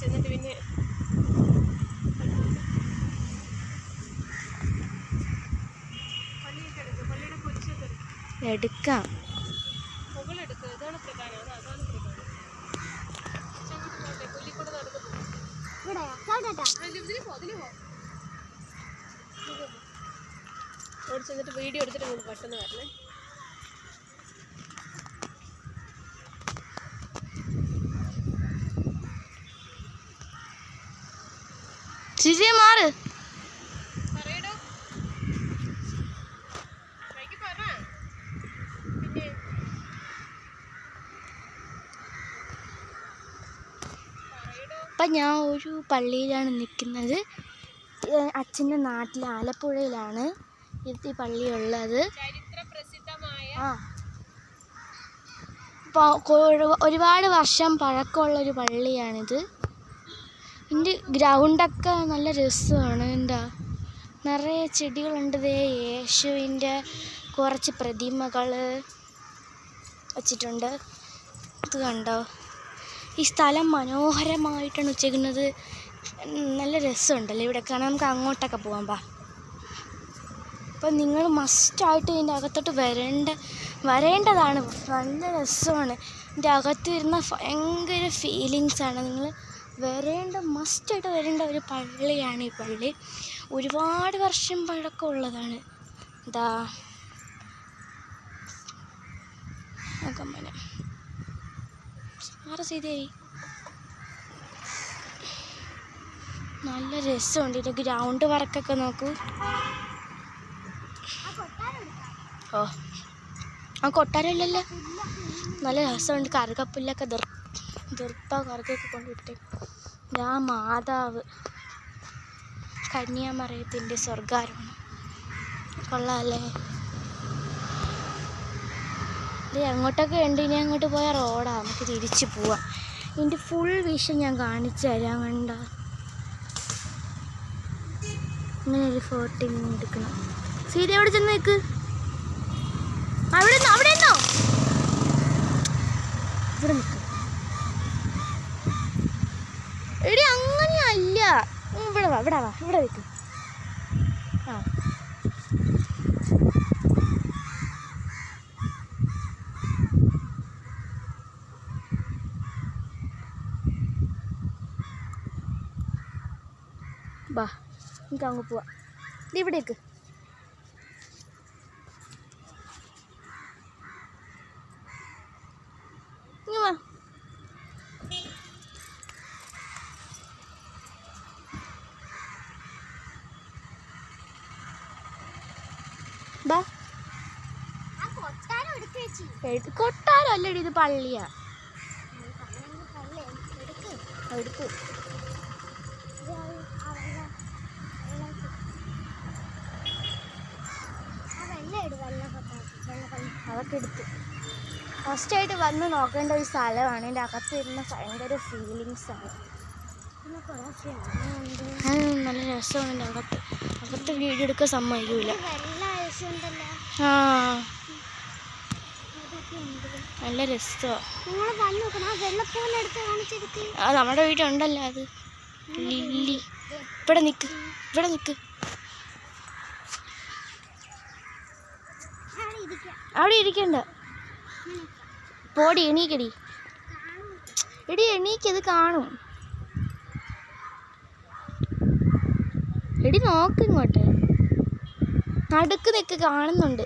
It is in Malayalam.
ചെന്നിട്ട് പിന്നെ എടുക്കാം. ഓടിച്ചെന്നിട്ട് വീഡിയോ എടുത്തിട്ട് പെട്ടെന്ന് വരണേ. ചേച്ചി മാറ്. അപ്പം ഞാൻ ഒരു പള്ളിയിലാണ് നിൽക്കുന്നത് അച്ഛന്റെ നാട്ടിൽ ആലപ്പുഴയിലാണ് ഇത് ഈ പള്ളിയുള്ളത്. ആ. ഒരുപാട് വർഷം പഴക്കമുള്ളൊരു പള്ളിയാണിത്. ഇതിന്റെ ഗ്രൗണ്ടൊക്കെ നല്ല രസമാണ്. എന്താ നിറയെ ചെടികളുണ്ട് ദേ. യേശുവിന്റെ കുറച്ച് പ്രതിമകൾ വച്ചിട്ടുണ്ട്. ഇത് കണ്ടോ? ഈ സ്ഥലം മനോഹരമായിട്ടാണ് ഉച്ചയ്ക്കുന്നത് നല്ല രസമുണ്ടല്ലോ ഇവിടെ കാരണം നമുക്ക് അങ്ങോട്ടൊക്കെ പോകാം പാ അപ്പം നിങ്ങൾ മസ്റ്റായിട്ട് ഇതിന്റെ അകത്തോട്ട് വരേണ്ട വരേണ്ടതാണ്. നല്ല രസമാണ്. ഇതിന്റെ അകത്ത് വരുന്ന ഭയങ്കര ഫീലിങ്സാണ് നിങ്ങൾ വരേണ്ട മസ്റ്റായിട്ട് വരേണ്ട ഒരു പള്ളിയാണ് ഈ പള്ളി. ഒരുപാട് വർഷം പഴക്കമുള്ളതാണ് ഇതാ കമ്മന ആറ് സീതയായി നല്ല രസമുണ്ട്. ഇതിന്റെ ഗ്രൗണ്ട് വർക്കൊക്കെ നോക്കൂ. ഓ ആ കൊട്ടാരമില്ലല്ലോ നല്ല രസമുണ്ട്. കറുകപ്പുല്ലൊക്കെ ദർ ദർപ്പ കറുകൊക്കെ കൊണ്ടിട്ട് ഞാൻ മാതാവ്. കന്യാമറയത്തിന്റെ സ്വർഗാരമാണ് കൊള്ളാമല്ലേ ഇത് അങ്ങോട്ടൊക്കെ ഉണ്ട്. ഇനി അങ്ങോട്ട് പോയ റോഡാ. നമുക്ക് തിരിച്ചു പോവാം. ഇതിന്റെ ഫുൾ വിഷൻ ഞാൻ കാണിച്ചു തരാം വേണ്ട ഇങ്ങനെ ഒരു ഫോട്ടോ ഇങ്ങനെ എടുക്കണം. സീത എവിടെ ചെന്ന് നിൽക്ക് അവിടെ അവിടെ നിന്നോ? ഇവിടെ നിൽക്ക് ഇവിടെ വാ ഇവിടെ വാ ഇവിടെ നിൽക്കും ആ. ബാ നമുക്ക് അങ്ങ് പോവാം. ഇവിടേക്ക് ഇങ്ങ് വാ ബാ. കൊട്ടാരം അല്ലടി ഇത് പള്ളിയാ? എടുക്ക്. അതൊക്കെ എടുത്ത്. ഫസ്റ്റായിട്ട് വന്ന് നോക്കേണ്ട ഒരു സ്ഥലമാണ്. എന്റെ അകത്ത് വരുന്ന ഭയങ്കര ഫീലിങ്സ് ആണ്. നല്ല രസമാണ് എന്റെ അകത്ത്. അകത്ത് വീഡിയോ എടുക്കാൻ സമ്മതിക്കൂല. ആ. നല്ല രസമാണ് ആ നമ്മുടെ വീട്ടിലുണ്ടല്ലോ അത്. ലില്ലി. ഇവിടെ നിക്ക്. ഇവിടെ നിക്ക്. അവിടെ ഇരിക്കണ്ട. പോടി എണീക്കടി. എടി എണീക്കത് കാണും. എടി നോക്ക് ഇങ്ങോട്ട്. നടുക്ക് നിൽക്ക് കാണുന്നുണ്ട്.